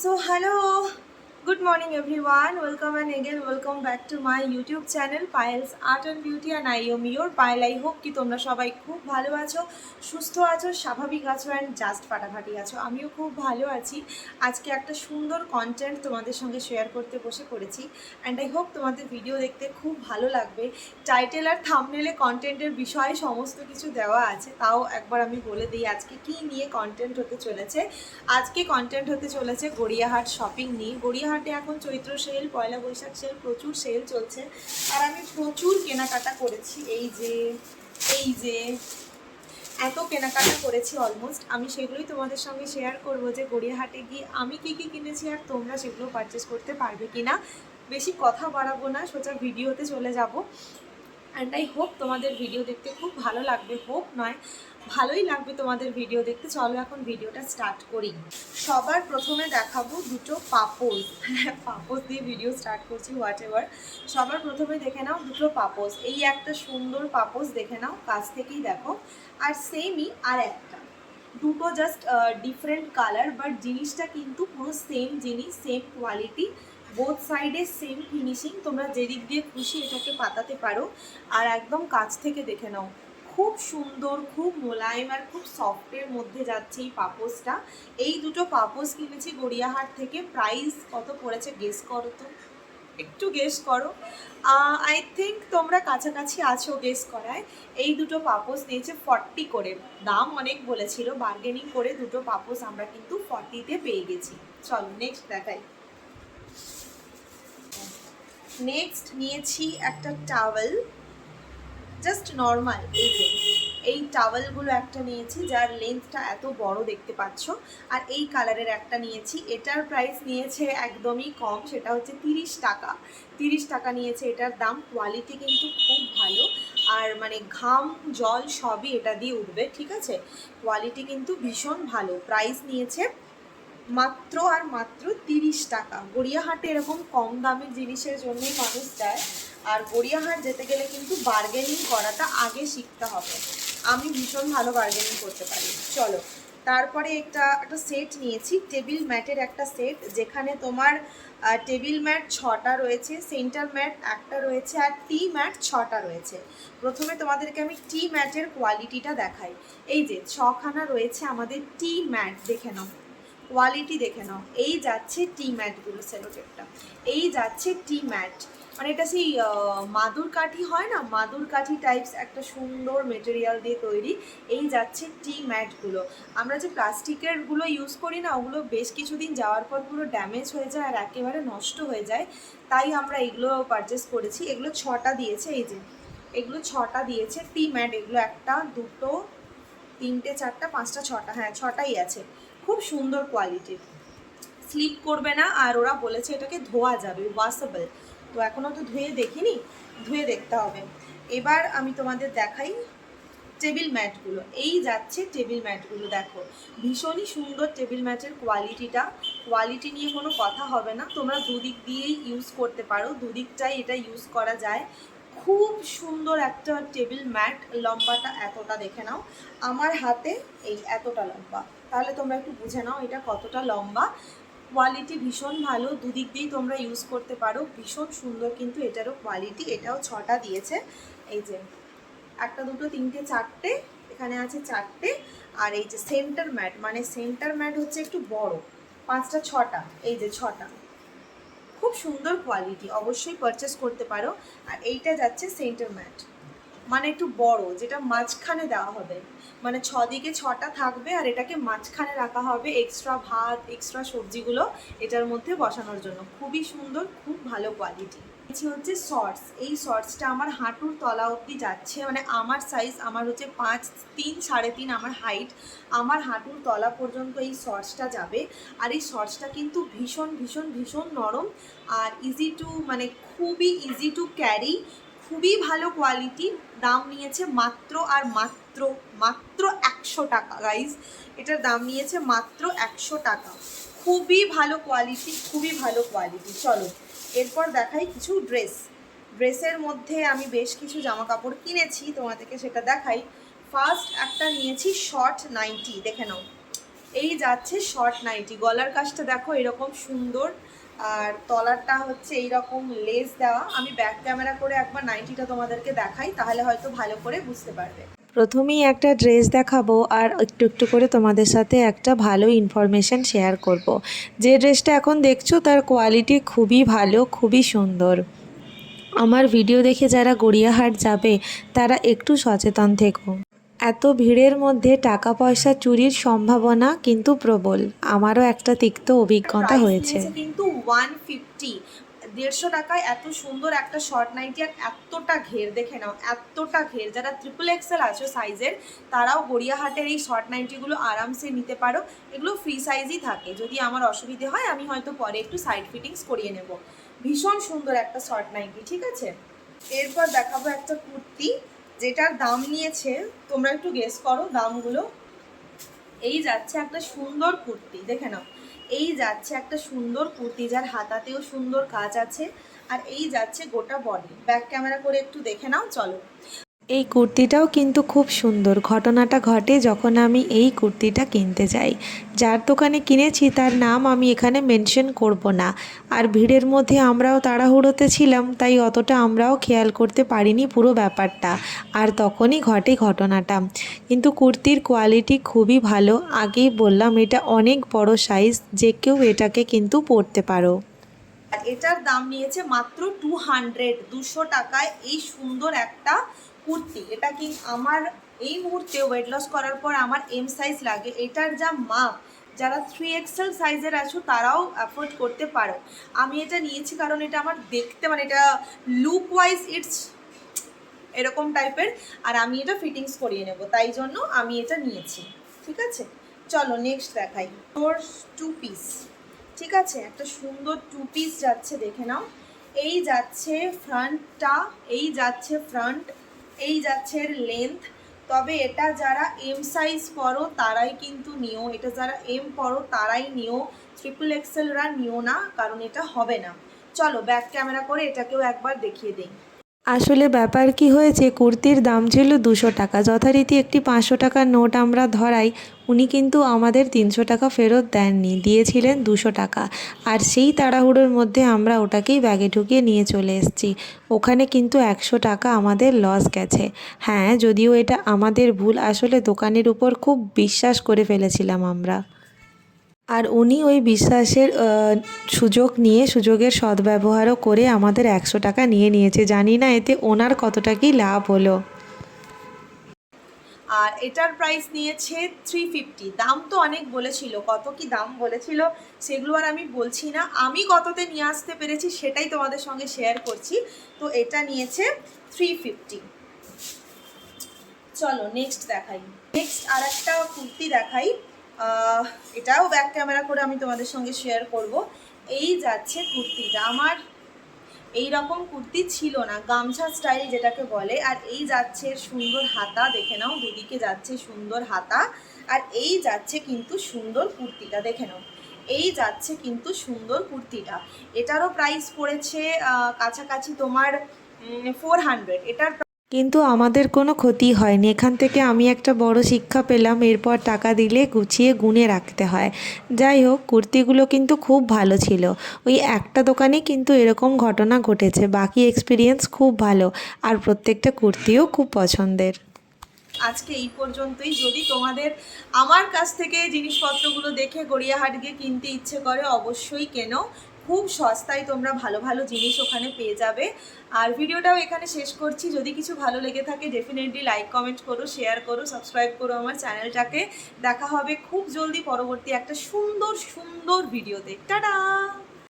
So, hello. Good morning, everyone. Welcome and again, welcome back to my YouTube channel, Piles Art and Beauty, and I am your Pile. I hope কি তোমরা সবাই খুব ভালো আছো, সুস্থ আছো, স্বাভাবিক আছো অ্যান্ড জাস্ট ফাটাফাটি আছো। আমিও খুব ভালো আছি। আজকে একটা সুন্দর কন্টেন্ট তোমাদের সঙ্গে শেয়ার করতে বসে পড়েছি অ্যান্ড আই হোপ তোমাদের ভিডিও দেখতে খুব ভালো লাগবে। টাইটেল আর থামনেলে কন্টেন্টের বিষয়ে সমস্ত কিছু দেওয়া আছে, তাও একবার আমি বলে দিই আজকে কি নিয়ে কন্টেন্ট হতে চলেছে। আজকে কন্টেন্ট হতে চলেছে গড়িয়াহাট শপিং নিয়ে। গড়িয়াহাটে এখন চৈত্র সেল, পয়লা বৈশাখ সেল, প্রচুর সেল চলছে। আর আমি প্রচুর কেনাকাটা করেছি, এই যে এই যে, এত কেনাকাটা করেছি অলমোস্ট আমি সেগুলোই তোমাদের সঙ্গে শেয়ার করব যে গড়িয়াহাটে গিয়ে আমি কি কি কিনেছি আর তোমরা সেগুলো পারচেস করতে পারবে কিনা। বেশি কথা বাড়াবো না, সোজা ভিডিওতে চলে যাব। অ্যান্ড আই হোপ তোমাদের ভিডিও দেখতে খুব ভালো লাগবে। হোপ নয়, ভালোই লাগবে তোমাদের ভিডিও দেখতে। চলো এখন ভিডিওটা স্টার্ট করি। সবার প্রথমে দেখাবো দুটো পাপোজ হ্যাঁ পাপোজ দিয়ে ভিডিও স্টার্ট করছি হোয়াট এভার সবার প্রথমে দেখে নাও দুটো পাপোজ এই একটা সুন্দর পাপোজ দেখে নাও, কাছ থেকেই দেখো। আর সেমই আর একটা। দুটো জাস্ট ডিফারেন্ট কালার বাট জিনিসটা কিন্তু পুরো সেম জিনিস সেম কোয়ালিটি বোথ সাইডে সেম ফিনিশিং তোমরা যেদিক দিয়ে খুশি এটাকে পাতাতে পারো। আর একদম কাছ থেকে দেখে নাও, খুব সুন্দর, খুব মোলায়েম আর খুব সফটের মধ্যে যাচ্ছে এই পাপোসটা এই দুটো পাপোস কিনেছি গড়িয়াহাট থেকে। প্রাইস কত পড়েছে গেস করো তো। একটু গেস করো। আই থিঙ্ক তোমরা কাছাকাছি আছো গেস করায়। এই দুটো পাপোস নিয়েছে ফর্টি করে। দাম অনেক বলেছিল। বার্গেনিং করে দুটো পাপোস আমরা কিন্তু ফর্টিতে পেয়ে গেছি। চলো নেক্সট দেখাই। নেক্সট নিয়েছি একটা টাওয়েল জাস্ট নর্মাল এই যে, এই টাওয়েলগুলো একটা নিয়েছি, যার লেন্থটা এত বড় দেখতে পাচ্ছ, আর এই কালারের একটা নিয়েছি, এটার প্রাইস নিয়েছে একদমই কম, সেটা হচ্ছে তিরিশ টাকা তিরিশ টাকা নিয়েছে এটার দাম কোয়ালিটি কিন্তু খুব ভালো, আর মানে ঘাম, জল সবই এটা দিয়ে উঠবে, ঠিক আছে? কোয়ালিটি কিন্তু ভীষণ ভালো প্রাইস নিয়েছে মাত্র আর মাত্র তিরিশ টাকা। গড়িয়াহাটে এরকম কম দামের জিনিসের জন্যই মানুষ যায় আর গড়িয়াহাট যেতে গেলে কিন্তু বার্গেনিং করাটা আগে শিখতে হবে। আমি ভীষণ ভালো বার্গেনিং করতে পারি। চলো, তারপরে একটা একটা সেট নিয়েছি। টেবিল ম্যাটের একটা সেট যেখানে তোমার টেবিল ম্যাট ছটা রয়েছে সেন্টার ম্যাট একটা রয়েছে, আর টি ম্যাট ছটা রয়েছে। প্রথমে তোমাদেরকে আমি টি ম্যাটের কোয়ালিটিটা দেখাই। এই যে, ছখানা রয়েছে আমাদের টি ম্যাট দেখে নাও। কোয়ালিটি দেখে নাও। এই যাচ্ছে টি ম্যাটগুলো সেলোটেপটা এই যাচ্ছে টি ম্যাট মানে এটা সেই মাদুর কাঠি হয় না? মাদুর কাঠি টাইপস একটা সুন্দর মেটেরিয়াল দিয়ে তৈরি। এই যাচ্ছে টি ম্যাটগুলো আমরা যে প্লাস্টিকেরগুলো ইউজ করি না, ওগুলো বেশ কিছুদিন যাওয়ার পর পুরো ড্যামেজ হয়ে যায় আর একেবারে নষ্ট হয়ে যায়। তাই আমরা এগুলো পারচেস করেছি। এগুলো ছটা দিয়েছে এই যে। এগুলো ছটা দিয়েছে টি ম্যাট এগুলো একটা, দুটো, তিনটে, চারটা, পাঁচটা, ছটা হ্যাঁ ছটাই আছে। খুব সুন্দর কোয়ালিটির স্লিপ করবে না, আর ওরা বলেছে এটাকে ধোয়া যাবে ওয়াশেবল তো এখনও তো ধুয়ে দেখিনি, ধুয়ে দেখতে হবে। এবার আমি তোমাদের দেখাই টেবিল ম্যাটগুলো এই যাচ্ছে টেবিল ম্যাটগুলো দেখো। ভীষণই সুন্দর টেবিল ম্যাটের কোয়ালিটিটা কোয়ালিটি নিয়ে কোনো কথা হবে না। তোমরা দুদিক দিয়েই ইউজ করতে পারো। দুদিকটাই এটা ইউজ করা যায়। খুব সুন্দর একটা টেবিল ম্যাট লম্বাটা এতটা দেখে নাও। আমার হাতে এই এতটা লম্বা। তাহলে তোমরা একটু বুঝে নাও এটা কতটা লম্বা। কোয়ালিটি ভীষণ ভালো, দুদিক দিয়েই তোমরা ইউজ করতে পারো। ভীষণ সুন্দর কিন্তু এটারও কোয়ালিটি এটাও ছটা দিয়েছে। এই যে, একটা দুটো, তিনটে, চারটে, এখানে আছে চারটে। আর এই যে সেন্টার ম্যাট মানে সেন্টার ম্যাট হচ্ছে একটু বড়, পাঁচটা, ছটা, এই যে ছটা। খুব সুন্দর কোয়ালিটি অবশ্যই পারচেস করতে পারো। আর এইটা যাচ্ছে সেন্টার ম্যাট মানে একটু বড়, যেটা মাঝখানে দেওয়া হবে। মানে ছদিকে ছটা থাকবে আর এটাকে মাঝখানে রাখা হবে এক্সট্রা ভাত এক্সট্রা সবজিগুলো এটার মধ্যে বসানোর জন্য। খুবই সুন্দর, খুব ভালো কোয়ালিটি নিচে হচ্ছে শর্টস এই শর্টসটা আমার হাঁটুর তলা অবধি যাচ্ছে। মানে আমার সাইজ আমার হচ্ছে পাঁচ, তিন, সাড়ে তিন আমার হাইট আমার হাঁটুর তলা পর্যন্ত এই শর্টসটা যাবে। আর এই শর্টসটা কিন্তু ভীষণ ভীষণ ভীষণ নরম আর ইজি টু মানে খুবই ইজি টু ক্যারি খুবই ভালো কোয়ালিটি দাম নিয়েছে মাত্র আর মাত্র মাত্র একশো টাকা গাইজ এটার দাম নিয়েছে মাত্র একশো টাকা। খুবই ভালো কোয়ালিটি খুবই ভালো কোয়ালিটি চলো, এরপর দেখাই কিছু ড্রেস ড্রেসের মধ্যে আমি বেশ কিছু জামা কাপড় কিনেছি, তোমাদেরকে সেটা দেখাই। ফার্স্ট একটা নিয়েছি শর্ট নাইটি দেখে নাও। এই যাচ্ছে শর্ট নাইটি গলার কাজটা দেখো, এরকম সুন্দর। আর তলারটা হচ্ছে এইরকম লেস দেওয়া। আমি ব্যাক ক্যামেরা করে একবার নাইটিটা তোমাদেরকে দেখাই, তাহলে হয়তো ভালো করে বুঝতে পারবে। প্রথমেই একটা ড্রেস দেখাবো আর একটু একটু করে তোমাদের সাথে একটা ভালো ইনফরমেশান শেয়ার করব। যে ড্রেসটা এখন দেখছ, তার কোয়ালিটি খুবই ভালো, খুবই সুন্দর। আমার ভিডিও দেখে যারা গড়িয়াহাট যাবে, তারা একটু সচেতন থেকো। এত ভিড়ের মধ্যে টাকা পয়সা চুরির সম্ভাবনা কিন্তু প্রবল। আমারও একটা তিক্ত অভিজ্ঞতা হয়েছে। কিন্তু ওয়ান ফিফটি দেড়শো টাকায় এত সুন্দর একটা শর্ট নাইটি আর এতটা ঘের দেখে নাও এতটা ঘের। যারা ট্রিপল এক্সেল আছে সাইজের তারাও গড়িয়াহাটের এই শর্ট নাইটিগুলো আরামসে নিতে পারো। এগুলো ফ্রি সাইজই থাকে। যদি আমার অসুবিধে হয় আমি হয়তো পরে একটু সাইড ফিটিংস করিয়ে নেব। ভীষণ সুন্দর একটা শর্ট নাইটি ঠিক আছে? এরপর দেখাবো একটা কুর্তি। যেটার দাম নিয়েছে, তোমরা একটু গেস করো দামগুলো। এই যাচ্ছে একটা সুন্দর কুর্তি, দেখে নাও। এই যাচ্ছে একটা সুন্দর কুর্তি, যার হাতাতেও সুন্দর কাজ আছে। আর এই যাচ্ছে গোটা বডি ব্যাক ক্যামেরা করে একটু দেখে নাও, চলো। এই কুর্তিটাও কিন্তু খুব সুন্দর। ঘটনাটা ঘটে যখন আমি এই কুর্তিটা কিনতে যাই। যার দোকানে কিনেছি তার নাম আমি এখানে মেনশন করব না। আর ভিড়ের মধ্যে আমরাও তাড়াহুড়োতে ছিলাম, তাই অতটা আমরাও খেয়াল করতে পারিনি পুরো ব্যাপারটা। আর তখনই ঘটে ঘটনাটা। কিন্তু কুর্তির কোয়ালিটি খুবই ভালো। আগেই বললাম, এটা অনেক বড় সাইজ যে কেউ এটাকে কিন্তু পরতে পারো। এটার দাম নিয়েছে মাত্র টু হান্ড্রেড দুশো টাকায় এই সুন্দর একটা কুর্তি। এটা কি আমার এই মুহূর্তে ওয়েট লস করার পর আমার এম সাইজ লাগে? এটার যা মাপ, যারা থ্রি এক্সেল সাইজের আছো, তারাও অ্যাফোর্ড করতে পারো। আমি এটা নিয়েছি কারণ এটা আমার দেখতে মানে এটা লুক ওয়াইজ ইটস এরকম টাইপের আর আমি এটা ফিটিংস করিয়ে নেব। তাই জন্য আমি এটা নিয়েছি। ঠিক আছে? চলো নেক্সট দেখাই। তোর টু পিস ঠিক আছে? একটা সুন্দর টু পিস যাচ্ছে, দেখে নাও। এই যাচ্ছে ফ্রন্টটা এই যাচ্ছে ফ্রন্ট এই যাচ্ছে এর লেন্থ তবে এটা যারা এম সাইজ পরো তারাই কিন্তু নিও। এটা যারা এম পরো তারাই নিও। ট্রিপল এক্সেলরা নিও না, কারণ এটা হবে না। চলো ব্যাক ক্যামেরা করে এটাকেও একবার দেখিয়ে দিই। আসলে ব্যাপার কি হয়েছে, কুর্তির দাম ছিল দুশো টাকা। যথারীতি একটি পাঁচশো টাকার নোট আমরা ধরাই, উনি কিন্তু আমাদের তিনশো টাকা ফেরত দেননি, দিয়েছিলেন দুশো টাকা। আর সেই তাড়াহুড়োর মধ্যে আমরা ওটাকেই ব্যাগে ঢুকিয়ে নিয়ে চলে এসেছি। ওখানে কিন্তু একশো টাকা আমাদের লস গেছে। হ্যাঁ যদিও এটা আমাদের ভুল, আসলে দোকানের উপর খুব বিশ্বাস করে ফেলেছিলাম আমরা। আর উনি ওই বিশ্বাসের সুযোগ নিয়ে সুযোগের সদ্ব্যবহারও করে আমাদের একশো টাকা নিয়ে নিয়েছে। জানি না এতে ওনার কতটা কি লাভ হলো। আর এটার প্রাইস নিয়েছে থ্রি ফিফটি দাম তো অনেক বলেছিল। কত কি দাম বলেছিল সেগুলো আর আমি বলছি না। আমি কততে নিয়ে আসতে পেরেছি সেটাই তোমাদের সঙ্গে শেয়ার করছি। তো এটা নিয়েছে থ্রি ফিফটি চলো নেক্সট দেখাই। নেক্সট আর একটা কুর্তি দেখাই। এটাও ব্যাক ক্যামেরা করে আমি তোমাদের সঙ্গে শেয়ার করব। এই যাচ্ছে কুর্তিটা। আমার এই রকম কুর্তি ছিল না, গামছা স্টাইল যেটাকে বলে। আর এই যাচ্ছে সুন্দর হাতা, দেখে নাও, দুদিকে যাচ্ছে সুন্দর হাতা। আর এই যাচ্ছে কিন্তু সুন্দর কুর্তিটা, দেখে নাও। এই যাচ্ছে কিন্তু সুন্দর কুর্তিটা। এটারও প্রাইস পড়েছে কাছাকাছি তোমার ফোর হান্ড্রেড এটার কিন্তু আমাদের কোনো ক্ষতি হয়নি। এখান থেকে আমি একটা বড় শিক্ষা পেলাম, এরপর টাকা দিলে গুছিয়ে গুনে রাখতে হয়। যাই হোক, কুর্তিগুলো কিন্তু খুব ভালো ছিল। ওই একটা দোকানে কিন্তু এরকম ঘটনা ঘটেছে। বাকি এক্সপিরিয়েন্স খুব ভালো, আর প্রত্যেকটা কুর্তিও খুব পছন্দের। আজকে এই পর্যন্তই। যদি তোমাদের আমার কাছ থেকে জিনিসপত্রগুলো দেখে গড়িয়াহাট গিয়ে কিনতে ইচ্ছে করে, অবশ্যই কেনো। খুব সস্তায় তোমরা ভালো ভালো জিনিস ওখানে পেয়ে যাবে। আর ভিডিওটাও এখানে শেষ করছি। যদি কিছু ভালো লেগে থাকে ডেফিনেটলি লাইক কমেন্ট করো শেয়ার করো সাবস্ক্রাইব করো আমার চ্যানেলটাকে দেখা হবে খুব জলদি পরবর্তী একটা সুন্দর সুন্দর ভিডিওতে টাটা!